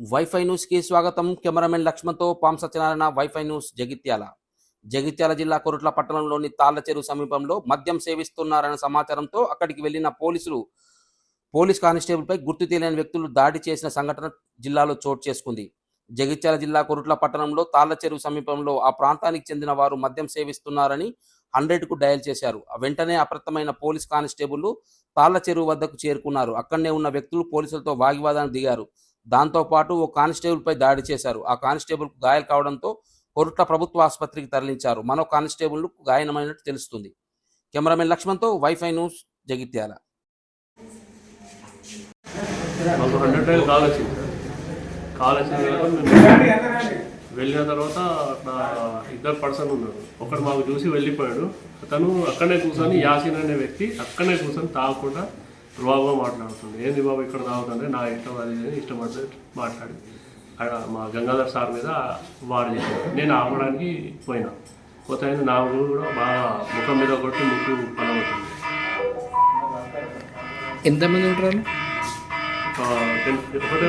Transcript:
Wifi న్యూస్కి స్వాగతం. Cameraman లక్ష్మణ్తో పాం సత్యనారాయణ వైఫై న్యూస్ జగిత్యాల. జగిత్యాల జిల్లా కొరుట్ల పట్టణంలోని తాళ్ళ చెరువు సమీపంలో మద్యం సేవిస్తున్నారన్న సమాచారంతో అక్కడికి వెళ్ళిన పోలీసులు పోలీస్ కానిస్టేబుల్పై గుర్తు తెలియని వ్యక్తులు దాడి చేసిన సంఘటన జిల్లాలో చోటు చేసుకుంది. జగిత్యాల జిల్లా కొరుట్ల పట్టణంలో తాళ్ళ చెరువు సమీపంలో ఆ ప్రాంతానికి చెందిన వారు మద్యం సేవిస్తున్నారని హండ్రెడ్కు డయల్ చేశారు. వెంటనే అప్రతమైన పోలీస్ కానిస్టేబుల్ తాళ్ళ చెరువు వద్దకు చేరుకున్నారు. అక్కడనే ఉన్న వ్యక్తులు పోలీసులతో వాగ్వాదానికి దిగారు. దాంతో పాటు ఓ కానిస్టేబుల్ పై దాడి చేశారు. ఆ కానిస్టేబుల్ గాయాలు కావడంతో కొరుట్ల ప్రభుత్వ ఆసుపత్రికి తరలించారు. మరో కానిస్టేబుల్ గాయనమైనట్టు తెలుస్తుంది. కెమెరామెన్ లక్ష్మణ్తో వైఫై న్యూస్ జగిత్యాల. వెళ్ళిన తర్వాత అట్లా ఇద్దరు పర్సన్ ఉన్నారు. ఒకడు మాకు చూసి వెళ్ళిపోయాడు. అతను అక్కడనే కూర్చొని యాసిన్ అనే వ్యక్తి అక్కడనే కూర్చొని తాగకుండా రువాబా మాట్లాడుతుంది ఏంది బాబు ఇక్కడ తాగుతుంటే నా ఇష్టం అది ఇష్టపడితే మాట్లాడి. ఆడ మా గంగాధర్ సార్ మీద వాడు చేశాడు నేను ఆపడానికి పోయినా. పోతే ఆయన నా ఊరు కూడా బాగా ముఖం మీద కొట్టి ముక్కు పనవుతుంది ఎంతమంది ఉంటారు? ఒకటే